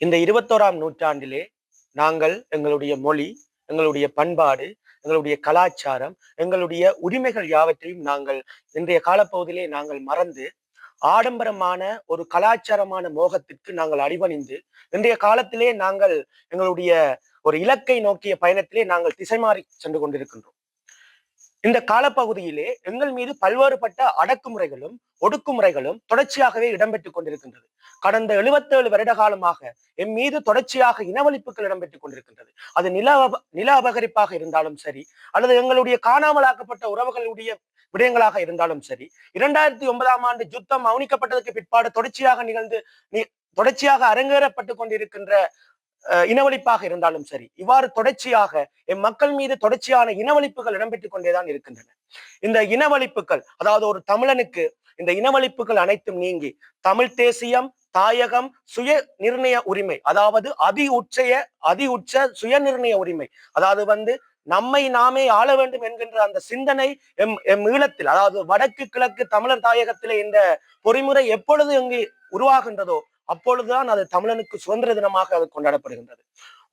இந்த இருபத்தோராம் நூற்றாண்டிலே நாங்கள் எங்களுடைய மொழி எங்களுடைய பண்பாடு எங்களுடைய கலாச்சாரம் எங்களுடைய உரிமைகள் யாவற்றையும் நாங்கள் இன்றைய காலப்பகுதியிலே நாங்கள் மறந்து ஆடம்பரமான ஒரு கலாச்சாரமான மோகத்திற்கு நாங்கள் அடிபணிந்து இன்றைய காலத்திலே நாங்கள் எங்களுடைய ஒரு இலக்கை நோக்கிய பயணத்திலே நாங்கள் திசை மாறி சென்று கொண்டிருக்கின்றோம். இந்த காலப்பகுதியிலே எங்கள் மீது பல்வேறுபட்ட அடக்குமுறைகளும் ஒடுக்குமுறைகளும் தொடர்ச்சியாகவே இடம்பெற்றுக் கொண்டிருக்கின்றது. கடந்த எழுபத்தேழு வருட காலமாக எம் மீது தொடர்ச்சியாக இனவழிப்புகள் இடம்பெற்றுக் கொண்டிருக்கின்றது. அது நில அப- நில அபகரிப்பாக இருந்தாலும் சரி அல்லது எங்களுடைய காணாமலாக்கப்பட்ட உறவுகளுடைய விடயங்களாக இருந்தாலும் சரி இரண்டாயிரத்தி ஒன்பதாம் ஆண்டு யுத்தம் மௌனிக்கப்பட்டதற்கு பிற்பாடு தொடர்ச்சியாக நிகழ்ந்து தொடர்ச்சியாக அரங்கேறப்பட்டுக் கொண்டிருக்கின்ற இனவழிப்பாக இருந்தாலும் சரி இவ்வாறு தொடர்ச்சியாக எம் மக்கள் மீது தொடர்ச்சியான இனவழிப்புகள் இடம்பெற்றுக் கொண்டேதான் இருக்கின்றன. இந்த இனவழிப்புகள் அதாவது ஒரு தமிழனுக்கு இந்த இனவழிப்புகள் அனைத்தும் நீங்கி தமிழ் தேசியம் தாயகம் சுய நிர்ணய உரிமை அதாவது அதி உச்சய அதி உச்ச சுய நிர்ணய உரிமை அதாவது வந்து நம்மை நாமே ஆள வேண்டும் என்கின்ற அந்த சிந்தனை எம் எம் ஈழத்தில் அதாவது வடக்கு கிழக்கு தமிழர் தாயகத்திலே இந்த பொறிமுறை எப்பொழுது இங்கு உருவாகின்றதோ அப்பொழுதுதான் அது தமிழனுக்கு சுதந்திர தினமாக அது கொண்டாடப்படுகின்றது.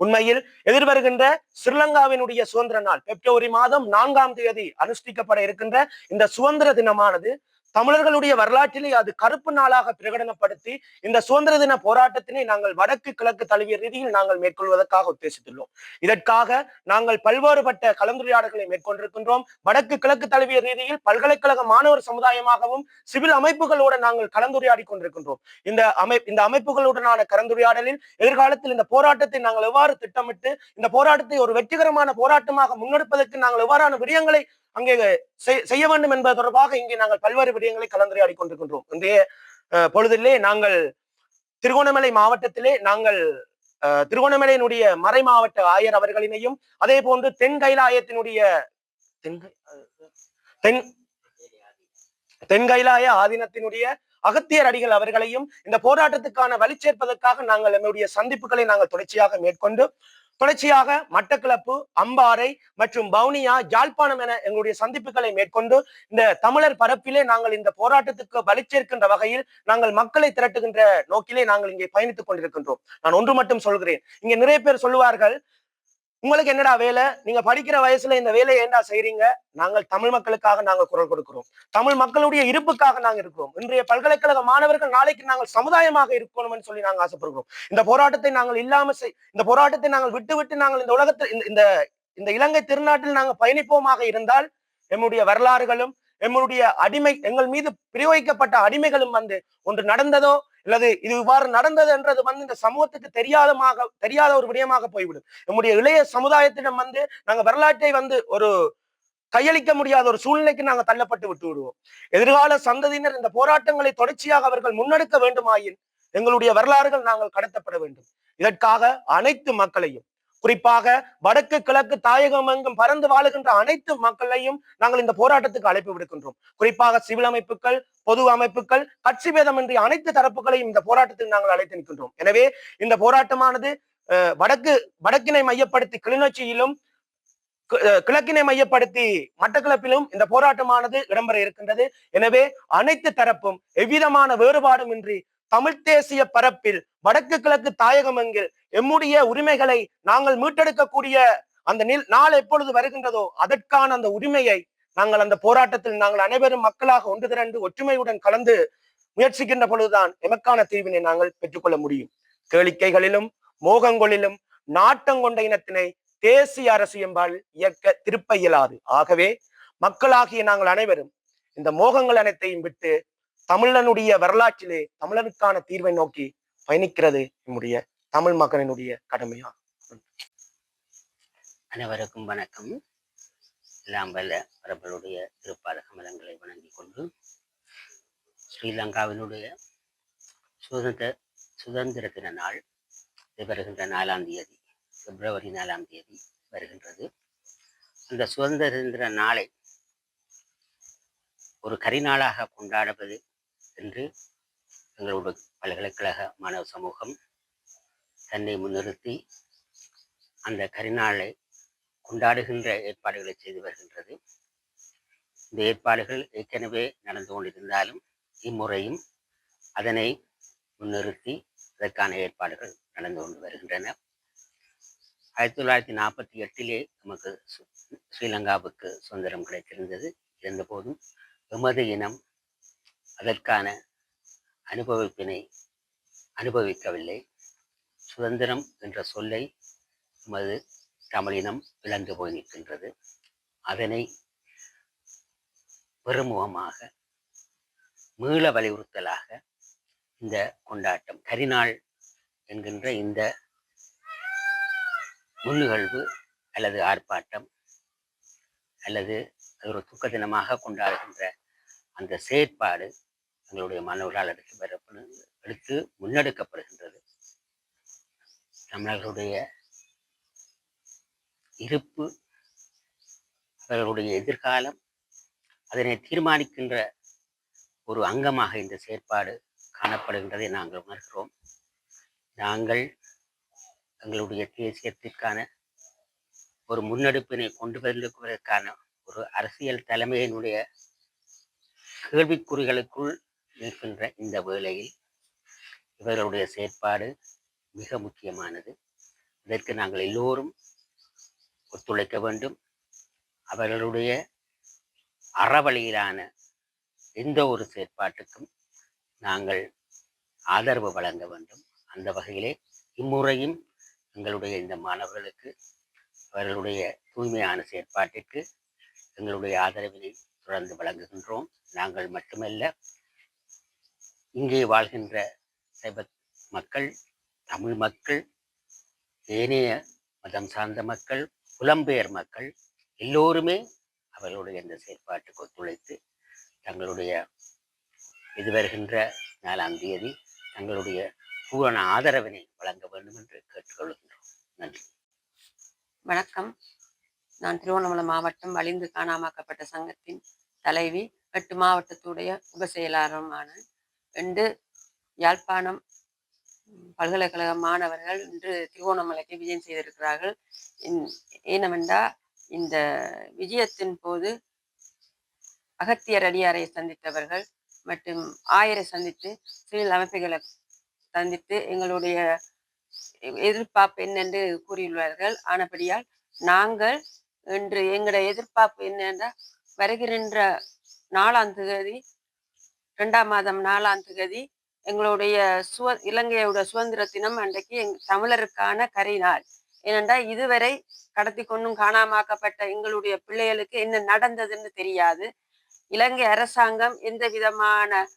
உண்மையில் எதிர்வருகின்ற ஸ்ரீலங்காவினுடைய சுதந்திர நாள் பிப்ரவரி மாதம் நான்காம் தேதி அனுஷ்டிக்கப்பட இருக்கின்ற இந்த சுதந்திர தினமானது தமிழர்களுடைய வரலாற்றிலே அது கருப்பு நாளாக பிரகடனப்படுத்தி இந்த சுதந்திர தின போராட்டத்தினை நாங்கள் வடக்கு கிழக்கு தழுவிய ரீதியில் நாங்கள் மேற்கொள்வதற்காக உத்தேசித்துள்ளோம். இதற்காக நாங்கள் பல்வேறுபட்ட கலந்துரையாடல்களை மேற்கொண்டிருக்கின்றோம். வடக்கு கிழக்கு தழுவிய ரீதியில் பல்கலைக்கழக மாணவர் சமுதாயமாகவும் சிவில் அமைப்புகளோடு நாங்கள் கலந்துரையாடி கொண்டிருக்கின்றோம். இந்த அமை இந்த அமைப்புகளுடனான கலந்துரையாடலில் எதிர்காலத்தில் இந்த போராட்டத்தை நாங்கள் எவ்வாறு திட்டமிட்டு இந்த போராட்டத்தை ஒரு வெற்றிகரமான போராட்டமாக முன்னெடுப்பதற்கு நாங்கள் எவ்வாறான விடயங்களை அங்கே செய்ய வேண்டும் என்பது தொடர்பாக இங்கே நாங்கள் பல்வேறு விடயங்களை கலந்துரையாடி கொண்டிருக்கின்றோம். இன்றைய பொழுதிலே நாங்கள் திருகோணமலை மாவட்டத்திலே நாங்கள் திருகோணமலையினுடைய மறை மாவட்ட ஆயர் அவர்களினையும் அதே போன்று தென் கைலாயத்தினுடைய தென் தென் தென் கைலாய ஆதீனத்தினுடைய அகத்தியர் அடிகள் அவர்களையும் இந்த போராட்டத்துக்கான வலி சேர்ப்பதற்காக நாங்கள் நம்முடைய சந்திப்புகளை நாங்கள் தொடர்ச்சியாக மேற்கொண்டு தொடர்ச்சியாக மட்டக்களப்பு அம்பாறை மற்றும் பவுனியா ஜாழ்ப்பாணம் என எங்களுடைய சந்திப்புகளை மேற்கொண்டு இந்த தமிழர் பரப்பிலே நாங்கள் இந்த போராட்டத்துக்கு வலிச்சேர்க்கின்ற வகையில் நாங்கள் மக்களை திரட்டுகின்ற நோக்கிலே நாங்கள் இங்கே பயணித்துக் கொண்டிருக்கின்றோம். நான் ஒன்று மட்டும் சொல்கிறேன். இங்கே நிறைய பேர் சொல்லுவார்கள் உங்களுக்கு என்னடா வேலை? நீங்க படிக்கிற வயசுல இந்த வேலையை ஏன்டா செய்றீங்க? நாங்கள் தமிழ் மக்களுக்காக நாங்கள் குரல் கொடுக்கிறோம். தமிழ் மக்களுடைய இருப்புக்காக நாங்கள் இருக்கிறோம். இன்றைய பல்கலைக்கழக மாணவர்கள் நாளைக்கு நாங்கள் சமுதாயமாக இருக்கணும்னு சொல்லி நாங்கள் ஆசைப்படுகிறோம். இந்த போராட்டத்தை நாங்கள் இல்லாம செய் இந்த போராட்டத்தை நாங்கள் விட்டு விட்டு நாங்கள் இந்த உலகத்தில் இந்த- இந்த இந்த இலங்கை திருநாட்டில் நாங்கள் பயணிப்போமாக இருந்தால் எம்முடைய வரலாறுகளும் எம்முடைய அடிமை எங்கள் மீது பிரயோகிக்கப்பட்ட அடிமைகளும் வந்து ஒன்று நடந்ததோ அல்லது இது இவ்வாறு நடந்தது என்றது வந்து இந்த சமூகத்துக்கு தெரியாதமாக தெரியாத ஒரு விடயமாக போய்விடும். நம்முடைய இளைய சமுதாயத்திடம் வந்து நாங்க வரலாற்றை வந்து ஒரு கையளிக்க முடியாத ஒரு சூழ்நிலைக்கு நாங்க தள்ளப்பட்டு விட்டு விடுவோம். எதிர்கால சந்ததியினர் இந்த போராட்டங்களை தொடர்ச்சியாக அவர்கள் முன்னெடுக்க வேண்டுமாயின் எங்களுடைய வரலாறுகள் நாங்கள் கடத்தப்பட வேண்டும். இதற்காக அனைத்து மக்களையும் குறிப்பாக வடக்கு கிழக்கு தாயகம் எங்கும் பறந்து வாழுகின்ற அனைத்து மக்களையும் நாங்கள் இந்த போராட்டத்துக்கு அழைப்பு விடுக்கின்றோம். குறிப்பாக சிவில் அமைப்புகள் பொது அமைப்புகள் கட்சி பேதமின்றி அனைத்து தரப்புகளையும் இந்த போராட்டத்தில் நாங்கள் அழைத்து நிற்கின்றோம். எனவே இந்த போராட்டமானது வடக்கு வடக்கினை மையப்படுத்தி கிளிநொச்சியிலும் கிழக்கினை மையப்படுத்தி மட்டக்களப்பிலும் இந்த போராட்டமானது இடம்பெற இருக்கின்றது. எனவே அனைத்து தரப்பும் எவ்விதமான வேறுபாடும் இன்றி தமிழ் தேசிய பரப்பில் வடக்கு கிழக்கு தாயகம் எங்கில் எம்முடைய உரிமைகளை நாங்கள் மீட்டெடுக்கக்கூடிய அந்த நில் நாள் எப்பொழுது வருகின்றதோ அதற்கான அந்த உரிமையை நாங்கள் அந்த போராட்டத்தில் நாங்கள் அனைவரும் மக்களாக ஒன்று திரண்டு ஒற்றுமையுடன் கலந்து முயற்சிக்கின்ற பொழுதுதான் எமக்கான தீர்வினை நாங்கள் பெற்றுக்கொள்ள முடியும். கேளிக்கைகளிலும் மோகங்களிலும் நாட்டம் கொண்ட இனத்தினை தேசிய அரசு என்பால் இயக்க திருப்ப இயலாது. ஆகவே மக்களாகிய நாங்கள் அனைவரும் இந்த மோகங்கள் அனைத்தையும் விட்டு தமிழனுடைய வரலாற்றிலே தமிழனுக்கான தீர்வை நோக்கி பயணிக்கிறது நம்முடைய தமிழ் மக்களினுடைய கடமையா? அனைவருக்கும் வணக்கம். எல்லாம் வல்ல பிரபலுடைய திருப்பாத கமலங்களை வணங்கிக் கொண்டு ஸ்ரீலங்காவினுடைய சுதந்திர சுதந்திர தின நாள் இது வருகின்ற நாலாம் தேதி பிப்ரவரி நாலாம் தேதி வருகின்றது. அந்த சுதந்திர தின நாளை ஒரு கரிநாளாக கொண்டாடுவது என்று எங்களுடைய பல்கலைக்கழக மாணவ சமூகம் தன்னை முன்னிறுத்தி அந்த கரிநாளை கொண்டாடுகின்ற ஏற்பாடுகளை செய்து வருகின்றது. இந்த ஏற்பாடுகள் ஏற்கனவே நடந்து கொண்டிருந்தாலும் இம்முறையும் அதனை முன்னிறுத்தி அதற்கான ஏற்பாடுகள் நடந்து கொண்டு வருகின்றன. ஆயிரத்தி தொள்ளாயிரத்தி நாற்பத்தி எட்டிலே நமக்கு ஸ்ரீலங்காவுக்கு சுதந்திரம் கிடைத்திருந்தது. இருந்தபோதும் எமது இனம் அதற்கான அனுபவிப்பினை அனுபவிக்கவில்லை. சுதந்திரம் என்ற சொல்லை நமது தமிழினம் இழந்து போய் நிற்கின்றது. அதனை பெருமுகமாக மீள வலியுறுத்தலாக இந்த கொண்டாட்டம் கரிநாள் என்கின்ற இந்த முன்னிகழ்வு அல்லது ஆர்ப்பாட்டம் அல்லது அது ஒரு துக்க தினமாக கொண்டாடுகின்ற அந்த செயற்பாடு எங்களுடைய மாணவர்களால் எடுத்து பெறப்படு எடுத்து முன்னெடுக்கப்படுகின்றது. தமிழர்களுடைய இருப்பு அவர்களுடைய எதிர்காலம் அதனை தீர்மானிக்கின்ற ஒரு அங்கமாக இந்த செயற்பாடு காணப்படுகின்றதை நாங்கள் உணர்கிறோம். நாங்கள் எங்களுடைய தேசியத்திற்கான ஒரு முன்னெடுப்பினை கொண்டு வருவதற்கான ஒரு அரசியல் தலைமையினுடைய கேள்விக்குறிகளுக்குள் இருக்கின்ற இந்த வேளையில் இவர்களுடைய செயற்பாடு மிக முக்கியமானது. இதற்கு நாங்கள் எல்லோரும் ஒத்துழைக்க வேண்டும். அவர்களுடைய அறவழியிலான எந்த ஒரு செயற்பாட்டுக்கும் நாங்கள் ஆதரவு வழங்க வேண்டும். அந்த வகையிலே இம்முறையும் எங்களுடைய இந்த மாணவர்களுக்கு அவர்களுடைய தூய்மையான செயற்பாட்டிற்கு எங்களுடைய ஆதரவினை தொடர்ந்து வழங்குகின்றோம். நாங்கள் மட்டுமல்ல இங்கே வாழ்கின்ற சைப மக்கள் தமிழ் மக்கள் ஏனைய மதம் சார்ந்த மக்கள் புலம்பெயர் மக்கள் எல்லோருமே அவர்களுடைய இந்த செயற்பாட்டுக்கு ஒத்துழைத்து தங்களுடைய இது வருகின்ற நாலாம் தேதி தங்களுடைய பூரண ஆதரவினை வழங்க வேண்டும் என்று கேட்டுக்கொள்கின்றோம். நன்றி. வணக்கம். நான் திருவண்ணாமலை மாவட்டம் வலிந்து காணாமாக்கப்பட்ட சங்கத்தின் தலைவி எட்டு மாவட்டத்துடைய உப செயலாளருமான என்று யாழ்ப்பாணம் பல்கலைக்கழக மாணவர்கள் இன்று திருவோணமலைக்கு விஜயம் செய்திருக்கிறார்கள். இன்- இந்த விஜயத்தின் போது அகத்தியர் அடியாரை சந்தித்தவர்கள் மற்றும் ஆயரை சந்தித்து சிவில் அமைப்புகளை சந்தித்து எங்களுடைய எதிர்பார்ப்பு என்னென்று கூறியுள்ளார்கள். ஆனபடியால் நாங்கள் இன்று எங்களுடைய எதிர்பார்ப்பு என்னென்றால் வருகின்ற நாலாம் தேதி ரெண்டாம் மாதம் நாலாம் திகதி எங்களுடைய சுவ இலங்கையோட சுதந்திர தினம் அன்றைக்கு எங் தமிழருக்கான கரி நாள். ஏனென்றால் இதுவரை கடத்தி கொண்டும் காணாமாக்கப்பட்ட எங்களுடைய பிள்ளைகளுக்கு என்ன நடந்ததுன்னு தெரியாது. இலங்கை அரசாங்கம் எந்த விதமான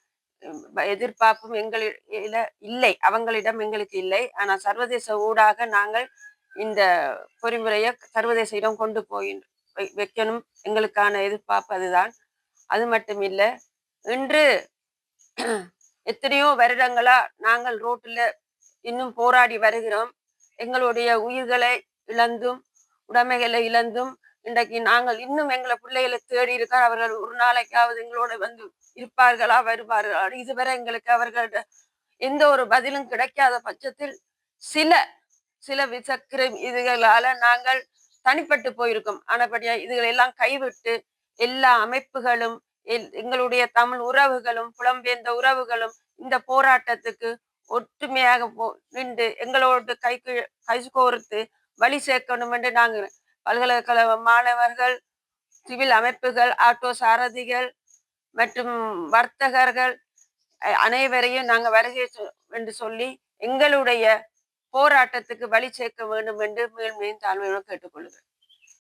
எதிர்பார்ப்பும் எங்களிட இல்லை. அவங்களிடம் எங்களுக்கு இல்லை. ஆனால் சர்வதேச ஊடாக நாங்கள் இந்த பொறிமுறையை சர்வதேச இடம் கொண்டு போய் வை- வைக்கணும். எங்களுக்கான எதிர்பார்ப்பு அதுதான். அது மட்டும் இல்லை இன்று எத்தனையோ வருடங்களா நாங்கள் ரோட்டில் இன்னும் போராடி வருகிறோம். எங்களுடைய உயிர்களை இழந்தும் உடைமைகளை இழந்தும் இன்றைக்கு நாங்கள் இன்னும் எங்களை பிள்ளைகளை தேடி இருக்கார் அவர்கள் ஒரு நாளைக்காவது எங்களோட வந்து இருப்பார்களா வருவார்களா? இதுவரை எங்களுக்கு அவர்களோட எந்த ஒரு பதிலும் கிடைக்காத பட்சத்தில் சில சில விசக்கிர இதுகளால நாங்கள் தனிப்பட்டு போயிருக்கோம். ஆனபடியா இதுகளை எல்லாம் கைவிட்டு எல்லா அமைப்புகளும் எங்களுடைய தமிழ் உறவுகளும் புலம்பெயர்ந்த உறவுகளும் இந்த போராட்டத்துக்கு ஒற்றுமையாக போ நின்று எங்களோடு கை கை கோர்த்து வழி சேர்க்கணும் என்று நாங்கள் பல்கலைக்கழக மாணவர்கள் சிவில் அமைப்புகள் ஆட்டோ சாரதிகள் மற்றும் வர்த்தகர்கள் அனைவரையும் நாங்கள் வருகை சொ- என்று சொல்லி எங்களுடைய போராட்டத்துக்கு வழி சேர்க்க வேண்டும் என்று மேல் மேலும் தாழ்மையுடன் கேட்டுக்கொள்கிறேன்.